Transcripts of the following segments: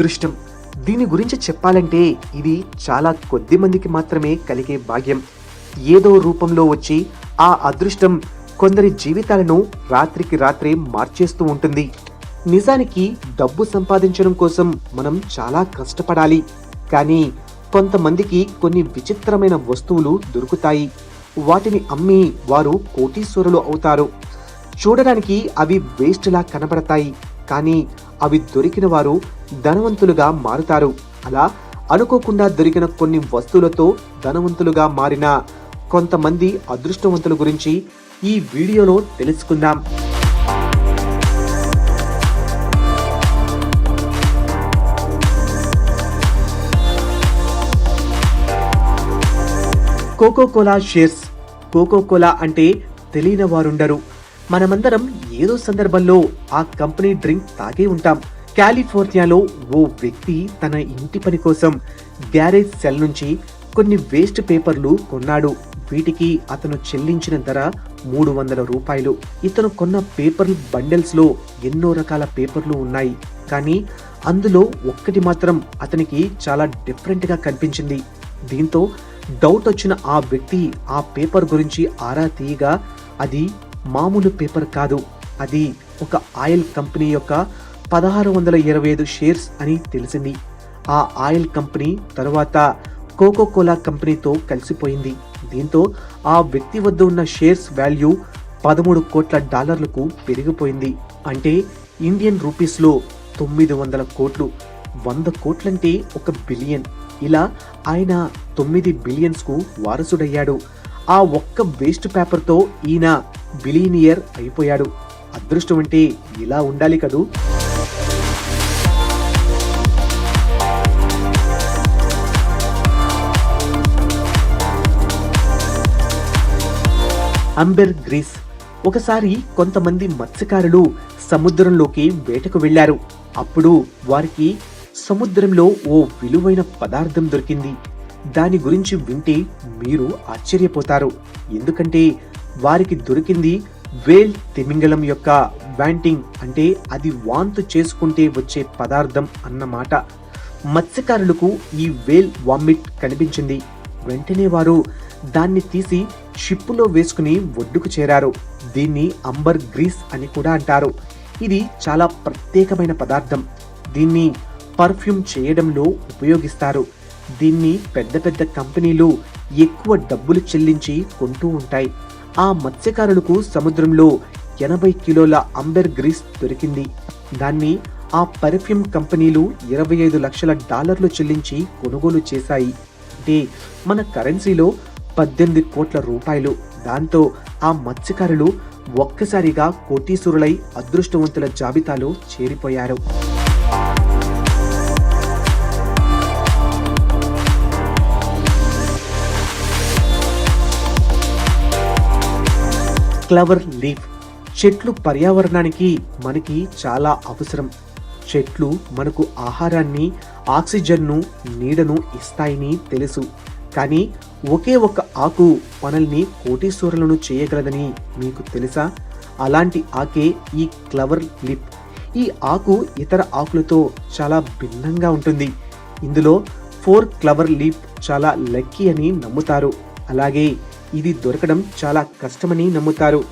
అదృష్టం. దీని గురించి చెప్పాలంటే ఇది చాలా కొద్ది మందికి మాత్రమే కలిగే భాగ్యం. ఏదో రూపంలో వచ్చి ఆ అదృష్టం కొందరి జీవితాలను రాత్రికి రాత్రే మార్చేస్తూ ఉంటుంది. నిజానికి డబ్బు సంపాదించడం కోసం మనం చాలా కష్టపడాలి. కానీ కొంతమందికి కొన్ని విచిత్రమైన వస్తువులు దొరుకుతాయి. వాటిని అమ్మి వారు కోటీశ్వరులు అవుతారు. చూడడానికి అవి వేస్ట్లా కనబడతాయి. కానీ అవి దొరికిన వారు ధనవంతులుగా మారుతారు. అలా అనుకోకుండా దొరికిన కొన్ని వస్తువులతో ధనవంతులుగా మారిన కొంతమంది అదృష్టవంతుల గురించి ఈ వీడియోలో తెలుసుకుందాం. Coca cola shares. Coca cola అంటే తెలియని వారుండరు. మనమందరం ఏదో సందర్భంలో ఆ కంపెనీ డ్రింక్ తాగే ఉంటాం. కాలిఫోర్నియాలో ఓ వ్యక్తి తన ఇంటి పని కోసం గ్యారేజ్ సెల్ నుంచి కొన్ని వేస్ట్ పేపర్లు కొన్నాడు. వీటికి అతను చెల్లించిన ధర మూడు వందల రూపాయలు. ఇతను కొన్న పేపర్లు బండెల్స్లో ఎన్నో రకాల పేపర్లు ఉన్నాయి. కానీ అందులో ఒక్కటి మాత్రం అతనికి చాలా డిఫరెంట్గా కనిపించింది. దీంతో డౌట్ వచ్చిన ఆ వ్యక్తి ఆ పేపర్ గురించి ఆరా తీయగా అది మామూలు పేపర్ కాదు. అది ఒక ఆయిల్ కంపెనీ యొక్క పదహారు వందల ఇరవై ఐదు షేర్స్ అని తెలిసింది. ఆ ఆయిల్ కంపెనీ తరువాత కోకో కోలా కంపెనీతో కలిసిపోయింది. దీంతో ఆ వ్యక్తి వద్ద ఉన్న షేర్స్ వాల్యూ పదమూడు కోట్ల డాలర్లకు పెరిగిపోయింది. అంటే ఇండియన్ రూపీస్లో తొమ్మిది వందల కోట్లు. వంద కోట్లంటే ఒక బిలియన్. ఇలా ఆయన తొమ్మిది బిలియన్స్కు వారసుడయ్యాడు. ఆ ఒక్క వేస్ట్ పేపర్తో ఈయన బిలీనియర్ అయిపోయాడు. అదృష్టం అంటే ఇలా ఉండాలి కదూ? అంబెర్ గ్రీస్ ఒకసారి కొంతమంది మత్స్యకారులు సముద్రంలోకి వేటకు వెళ్ళారు అప్పుడు వారికి సముద్రంలో ఓ విలువైన పదార్థం దొరికింది. దాని గురించి వింటే మీరు ఆశ్చర్యపోతారు. ఎందుకంటే వారికి దొరికింది వేల్ తిమింగలం యొక్క వ్యాంటింగ్ అంటే అది వాంతు చేసుకుంటే వచ్చే పదార్థం అన్నమాట. మత్స్యకారులకు ఈ వేల్ వామిట్ కనిపించింది. వెంటనే వారు దాన్ని తీసి షిప్పులో వేసుకుని ఒడ్డుకు చేరారు. దీన్ని అంబర్ గ్రీస్ అని కూడా అంటారు. ఇది చాలా ప్రత్యేకమైన పదార్థం. దీన్ని పర్ఫ్యూమ్ చేయడంలో ఉపయోగిస్తారు. దీన్ని పెద్ద పెద్ద కంపెనీలు ఎక్కువ డబ్బులు చెల్లించి కొంటూ ఉంటాయి. ఆ మత్స్యకారులకు సముద్రంలో ఎనభై కిలోల అంబెర్ గ్రీస్ దొరికింది. దాన్ని ఆ పర్ఫ్యూమ్ కంపెనీలు ఇరవై ఐదు లక్షల డాలర్లు చెల్లించి కొనుగోలు చేశాయి. అంటే మన కరెన్సీలో పద్దెనిమిది కోట్ల రూపాయలు. దాంతో ఆ మత్స్యకారులు ఒక్కసారిగా కోటీశ్వరులై అదృష్టవంతుల జాబితాలో చేరిపోయారు. Clover leaf. చెట్లు పర్యావరణానికి మనకి చాలా అవసరం. చెట్లు మనకు ఆహారాన్ని ఆక్సిజన్ను నీడను ఇస్తాయని తెలుసు. కానీ ఒకే ఒక ఆకు మనల్ని కోటీశ్వరులను చేయగలదని మీకు తెలుసా? అలాంటి ఆకే ఈ క్లవర్ లిప్ ఈ ఆకు ఇతర ఆకులతో చాలా భిన్నంగా ఉంటుంది. ఇందులో ఫోర్ క్లవర్ లీప్ చాలా లక్కీ అని నమ్ముతారు. అలాగే ఇది దొరకడం చాలా కష్టమని నమ్ముతారు.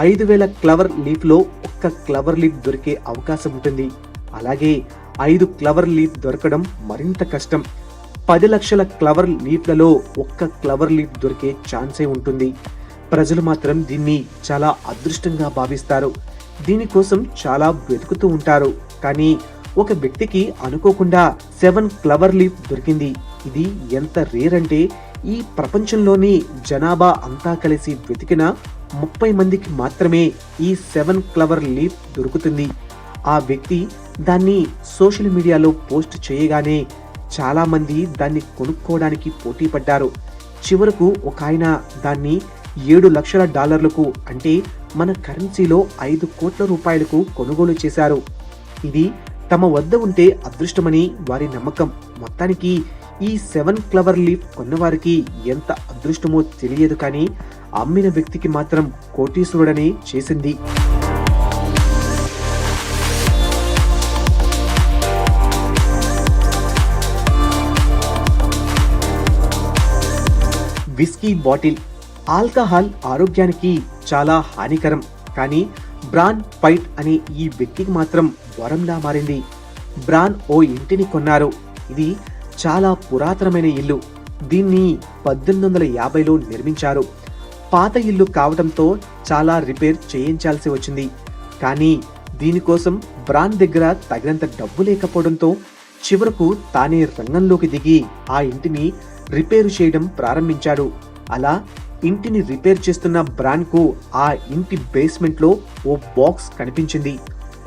ఐదు వేల క్లవర్ లీఫ్లో ఒక్క క్లవర్ లీఫ్ దొరికే అవకాశం ఉంటుంది. అలాగే ఐదు క్లవర్ లీఫ్ దొరకడం మరింత కష్టం. పది లక్షల క్లవర్ లీఫ్లలో ఒక్క క్లవర్ లీఫ్ దొరికే ఛాన్సే ఉంటుంది. ప్రజలు మాత్రం దీన్ని చాలా అదృష్టంగా భావిస్తారు. దీనికోసం చాలా వెతుకుతూ ఉంటారు. కానీ ఒక వ్యక్తికి అనుకోకుండా సెవెన్ క్లవర్ లీఫ్ దొరికింది. ఇది ఎంత రేర్ అంటే ఈ ప్రపంచంలోని జనాభా అంతా కలిసి వెతికిన ముప్పై మందికి మాత్రమే ఈ సెవెన్ క్లవర్ లీఫ్ దొరుకుతుంది. ఆ వ్యక్తి దాన్ని సోషల్ మీడియాలో పోస్ట్ చేయగానే చాలామంది దాన్ని కొనుక్కోవడానికి పోటీ పడ్డారు. చివరకు ఒక ఆయన దాన్ని ఏడు లక్షల డాలర్లకు అంటే మన కరెన్సీలో ఐదు కోట్ల రూపాయలకు కొనుగోలు చేశారు. ఇది తమ వద్ద ఉంటే అదృష్టమని వారి నమ్మకం. మొత్తానికి ఈ సెవెన్ ఫ్లవర్ లీఫ్ కొన్నవారికి ఎంత అదృష్టమో తెలియదు కానీ అమ్మిన వ్యక్తికి మాత్రం కోటీశ్వరుడని చేసింది. విస్కీ బాటిల్ ఆల్కహాల్ ఆరోగ్యానికి చాలా హానికరం కానీ బ్రాన్ పైట్ అనే ఈ వ్యక్తికి మాత్రం వరంలా మారింది. బ్రాన్ ఓ ఇంటిని కొన్నారు. ఇది చాలా పురాతనమైన ఇల్లు. దీన్ని పద్దెనిమిది వందల యాభైలో నిర్మించారు. పాత ఇల్లు కావడంతో చాలా రిపేర్ చేయించాల్సి వచ్చింది. కానీ దీనికోసం బ్రాండ్ దగ్గర తగినంత డబ్బు లేకపోవడంతో చివరకు తానే రంగంలోకి దిగి ఆ ఇంటిని రిపేరు చేయడం ప్రారంభించాడు. అలా ఇంటిని రిపేర్ చేస్తున్న బ్రాండ్కు ఆ ఇంటి బేస్మెంట్లో ఓ బాక్స్ కనిపించింది.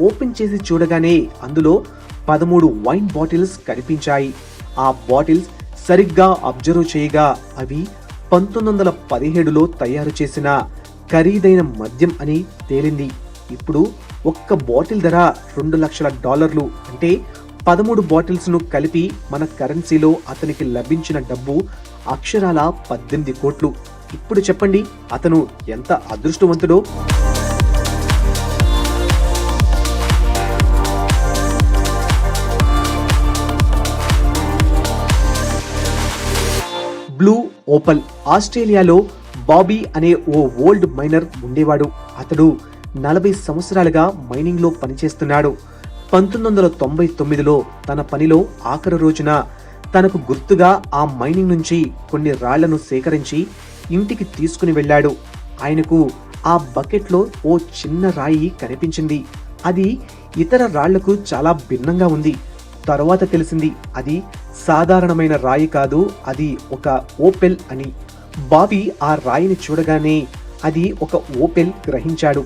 ఓపెన్ చేసి చూడగానే అందులో పదమూడు వైన్ బాటిల్స్ కనిపించాయి. ఆ బాటిల్స్ సరిగ్గా అబ్జర్వ్ చేయగా అవి పంతొమ్మిది వందల పదిహేడులో తయారు చేసిన ఖరీదైన మద్యం అని తేలింది. ఇప్పుడు ఒక్క బాటిల్ ధర రెండు లక్షల డాలర్లు అంటే పదమూడు బాటిల్స్ను కలిపి మన కరెన్సీలో అతనికి లభించిన డబ్బు అక్షరాల పద్దెనిమిది కోట్లు. ఇప్పుడు చెప్పండి అతను ఎంత అదృష్టవంతుడో? బ్లూ ఓపల్ ఆస్ట్రేలియాలో బాబీ అనే ఓ ఓల్డ్ మైనర్ ఉండేవాడు. అతడు నలభై సంవత్సరాలుగా మైనింగ్లో పనిచేస్తున్నాడు. పంతొమ్మిది వందల తొంభై తొమ్మిదిలో తన పనిలో ఆఖరి రోజున తనకు గుర్తుగా ఆ మైనింగ్ నుంచి కొన్ని రాళ్ళను సేకరించి ఇంటికి తీసుకుని వెళ్ళాడు. ఆయనకు ఆ బకెట్లో ఓ చిన్న రాయి కనిపించింది. అది ఇతర రాళ్ళకు చాలా భిన్నంగా ఉంది. తరువాత తెలిసింది అది సాధారణమైన రాయి కాదు అది ఒక ఓపెల్ అని. బాబీ ఆ రాయిని చూడగానే అది ఒక ఓపెల్ గ్రహించాడు.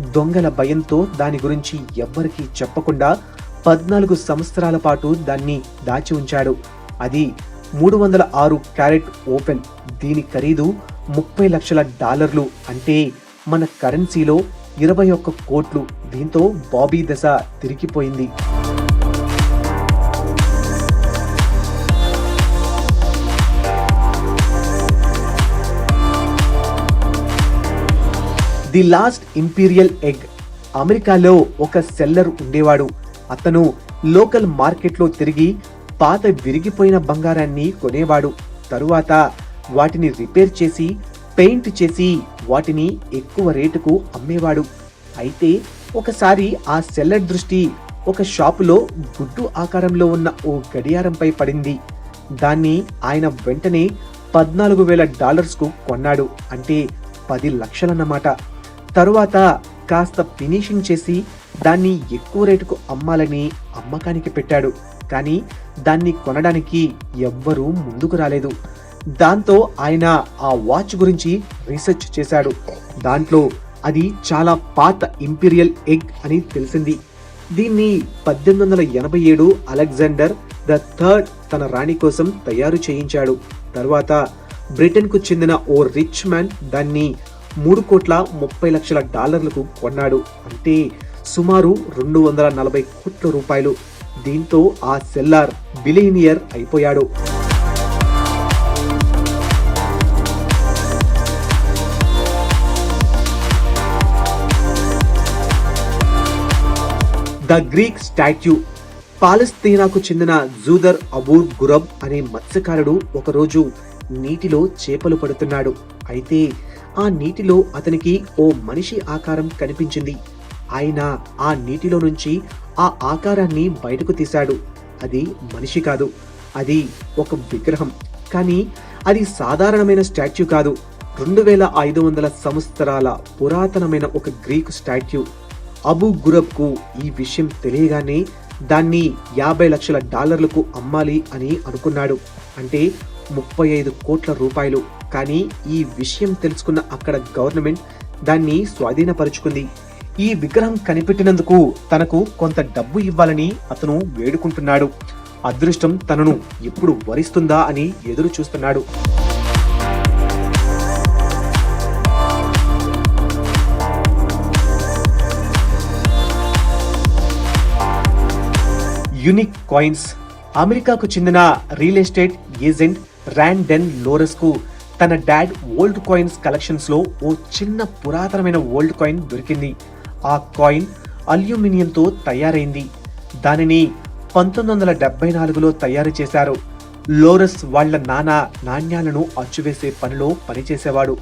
దొంగల భయంతో దాని గురించి ఎవ్వరికీ చెప్పకుండా పద్నాలుగు సంవత్సరాల పాటు దాన్ని దాచి ఉంచాడు. అది మూడు వందల ఆరు క్యారెట్ ఓపెన్ దీని ఖరీదు ముప్పై లక్షల డాలర్లు. అంటే మన కరెన్సీలో ఇరవై ఒక్క కోట్లు. దీంతో బాబీ దశ తిరిగిపోయింది. The last imperial egg. అమెరికాలో ఒక సెల్లర్ ఉండేవాడు. అతను లోకల్ మార్కెట్లో తిరిగి పాత విరిగిపోయిన బంగారాన్ని కొనేవాడు. తరువాత వాటిని రిపేర్ చేసి పెయింట్ చేసి వాటిని ఎక్కువ రేటుకు అమ్మేవాడు. అయితే ఒకసారి ఆ సెల్లర్ దృష్టి ఒక షాపులో గుడ్డు ఆకారంలో ఉన్న ఓ గడియారంపై పడింది. దాన్ని ఆయన వెంటనే పద్నాలుగు వేల డాలర్స్కు కొన్నాడు. అంటే పది లక్షలన్నమాట. తరువాత కాస్త ఫినిషింగ్ చేసి దాన్ని ఎక్కువ రేటుకు అమ్మాలని అమ్మకానికి పెట్టాడు. కానీ దాన్ని కొనడానికి ఎవ్వరూ ముందుకు రాలేదు. దాంతో ఆయన ఆ వాచ్ గురించి రీసెర్చ్ చేశాడు. దాంట్లో అది చాలా పాత ఇంపీరియల్ ఎగ్ అని తెలిసింది. దీన్ని పద్దెనిమిది వందల ఎనభై ఏడు అలెగ్జాండర్ ద థర్డ్ తన రాణి కోసం తయారు చేయించాడు. తర్వాత బ్రిటన్కు చెందిన ఓ రిచ్ మ్యాన్ దాన్ని మూడు కోట్ల ముప్పై లక్షల డాలర్లకు కొన్నాడు. అంటే సుమారు రెండు వందల నలభై కోట్ల రూపాయలు. దీంతో ఆ సెల్లార్ బిలియనియర్ అయిపోయాడు. The Greek statue. పాలస్తీనాకు చెందిన జూదర్ అబూర్ గురబ్ అనే మత్స్యకారుడు ఒకరోజు నీటిలో చేపలు పడుతున్నాడు. అయితే ఆ నీటిలో అతనికి ఓ మనిషి ఆకారం కనిపించింది. ఆయన ఆ నీటిలో నుంచి ఆ ఆకారాన్ని బయటకు తీశాడు. అది మనిషి కాదు. అది ఒక విగ్రహం. కానీ అది సాధారణమైన స్టాచ్యూ కాదు. రెండు వేల ఐదు వందల సంవత్సరాల పురాతనమైన ఒక గ్రీకు స్టాట్యూ అబు గురబ్కు ఈ విషయం తెలియగానే దాన్ని యాభై లక్షల డాలర్లకు అమ్మాలి అని అనుకున్నాడు. అంటే ముప్పై ఐదు కోట్ల రూపాయలు. కానీ ఈ విషయం తెలుసుకున్న అక్కడ గవర్నమెంట్ దాన్ని స్వాధీనపరుచుకుంది. ఈ విగ్రహం కనిపెట్టినందుకు తనకు కొంత డబ్బు ఇవ్వాలని అతను వేడుకుంటున్నాడు. అదృష్టం తనను ఎప్పుడు వరిస్తుందా అని ఎదురు చూస్తున్నాడు. యునిక్ కాయిన్స్ అమెరికాకు చెందిన రియల్ ఎస్టేట్ ఏజెంట్ ర్యాన్ డెన్ లోరస్కు తన డాడ్ ఓల్డ్ కాయిన్స్ కలెక్షన్స్లో ఓ చిన్న పురాతనమైన ఓల్డ్ కాయిన్ దొరికింది. ఆ కాయిన్ అల్యూమినియంతో తయారైంది. దానిని పంతొమ్మిది వందల డెబ్బై నాలుగులో తయారు చేశారు. లోరస్ వాళ్ళ నాన్న నాణ్యాలను అచ్చువేసే పనిలో పనిచేసేవాడు.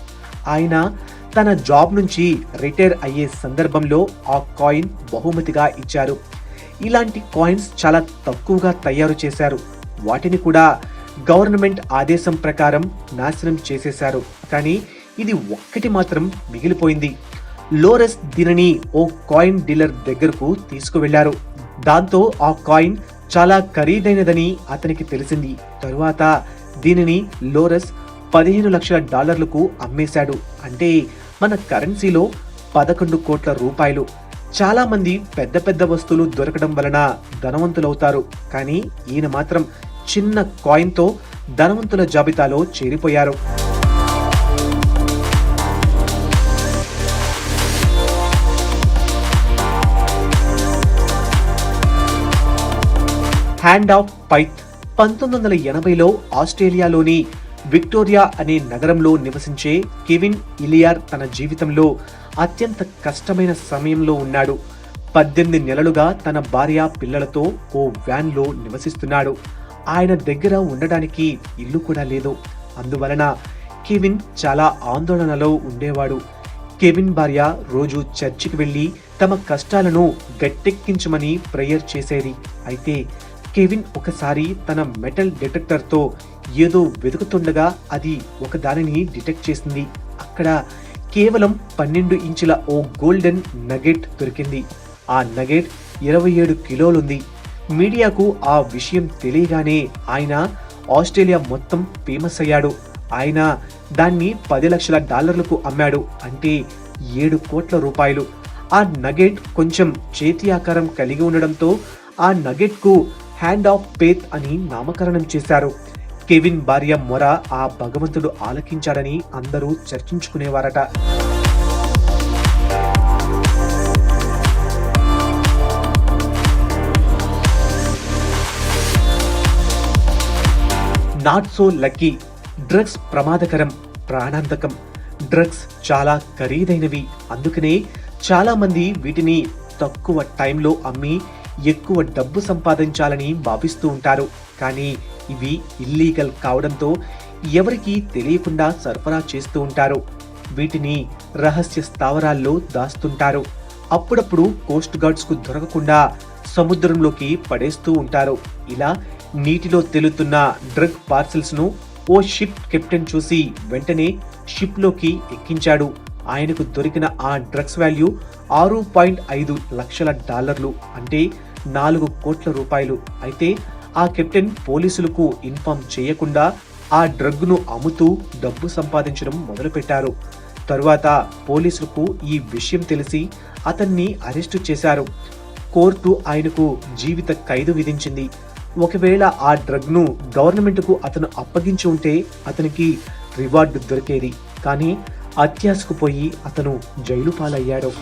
ఆయన తన జాబ్ నుంచి రిటైర్ అయ్యే సందర్భంలో ఆ కాయిన్ బహుమతిగా ఇచ్చారు. ఇలాంటి కాయిన్స్ చాలా తక్కువగా తయారు చేశారు. వాటిని కూడా గవర్నమెంట్ ఆదేశం ప్రకారం నాశనం చేసేశారు. కానీ ఇది ఒక్కటి మాత్రం మిగిలిపోయింది. లోరెస్ దీనిని ఓ కాయిన్ డీలర్ దగ్గరకు తీసుకువెళ్ళారు. దాంతో ఆ కాయిన్ చాలా ఖరీదైనదని అతనికి తెలిసింది. తరువాత దీనిని లోరెస్ పదిహేను లక్షల డాలర్లకు అమ్మేశాడు. అంటే మన కరెన్సీలో పదకొండు కోట్ల రూపాయలు. చాలా మంది పెద్ద పెద్ద వస్తువులు దొరకడం వలన ధనవంతులవుతారు. కానీ ఈయన మాత్రం చిన్న కాయిన్తో ధనవంతుల జాబితాలో చేరిపోయారు. హ్యాండ్ ఆఫ్ పైత్ పంతొమ్మిది వందల ఎనభైలో ఆస్ట్రేలియాలోని విక్టోరియా అనే నగరంలో నివసించే కెవిన్ ఇలియార్ తన జీవితంలో అత్యంత కష్టమైన సమయంలో ఉన్నాడు. పద్దెనిమిది నెలలుగా తన భార్య పిల్లలతో ఓ వ్యాన్లో నివసిస్తున్నాడు. ఆయన దగ్గర ఉండడానికి ఇల్లు కూడా లేదు. అందువలన కెవిన్ చాలా ఆందోళనలో ఉండేవాడు. కెవిన్ భార్య రోజు చర్చికి వెళ్ళి తమ కష్టాలను గట్టెక్కించమని ప్రేయర్ చేసేది. అయితే కెవిన్ ఒకసారి తన మెటల్ డిటెక్టర్తో ఏదో వెతుకుతుండగా అది ఒకదానిని డిటెక్ట్ చేసింది. అక్కడ కేవలం పన్నెండు ఇంచుల ఓ గోల్డెన్ నగెట్ దొరికింది. ఆ నగెట్ ఇరవై ఏడు కిలోలుంది. మీడియాకు ఆ విషయం తెలియగానే ఆయన ఆస్ట్రేలియా మొత్తం ఫేమస్ అయ్యాడు. ఆయన దాన్ని పది లక్షల డాలర్లకు అమ్మాడు. అంటే ఏడు కోట్ల రూపాయలు. ఆ నగెట్ కొంచెం చేతి ఆకారం కలిగి ఉండడంతో ఆ నగెట్కు హ్యాండ్ ఆఫ్ పేత్ అని నామకరణం చేశారు. కెవిన్ భార్య మొర ఆ భగవంతుడు ఆలకించాడని అందరూ చర్చించుకునేవారట. Not so lucky. డ్రగ్స్ ప్రమాదకరం ప్రాణాంతకం డ్రగ్స్ చాలా ఖరీదైనవి. అందుకనే చాలా మంది వీటిని తక్కువ టైంలో అమ్మి ఎక్కువ డబ్బు సంపాదించాలని భావిస్తూ ఉంటారు. కానీ ఇవి ఇల్లీగల్ కావడంతో ఎవరికీ తెలియకుండా సరఫరా చేస్తూ ఉంటారు. వీటిని రహస్య స్థావరాల్లో దాస్తుంటారు. అప్పుడప్పుడు కోస్ట్ గార్డ్స్కు దొరకకుండా సముద్రంలోకి పడేస్తూ ఉంటారు. ఇలా నీటిలో తేలుతున్న డ్రగ్ పార్సిల్స్ను ఓ షిప్ కెప్టెన్ చూసి వెంటనే షిప్లోకి ఎక్కించాడు. ఆయనకు దొరికిన ఆ డ్రగ్స్ వాల్యూ ఆరు పాయింట్ ఐదు లక్షల డాలర్లు అంటే నాలుగు కోట్ల రూపాయలు. అయితే ఆ కెప్టెన్ పోలీసులకు ఇన్ఫామ్ చేయకుండా ఆ డ్రగ్ను అమ్ముతూ డబ్బు సంపాదించడం మొదలుపెట్టారు. తరువాత పోలీసులకు ఈ విషయం తెలిసి అతన్ని అరెస్టు చేశారు. కోర్టు ఆయనకు జీవిత ఖైదు విధించింది. ఒకవేళ ఆ డ్రగ్ను గవర్నమెంట్కు అతను అప్పగించి ఉంటే అతనికి రివార్డు దొరికేది. కానీ అత్యాశకు పోయి అతను జైలు పాలయ్యాడు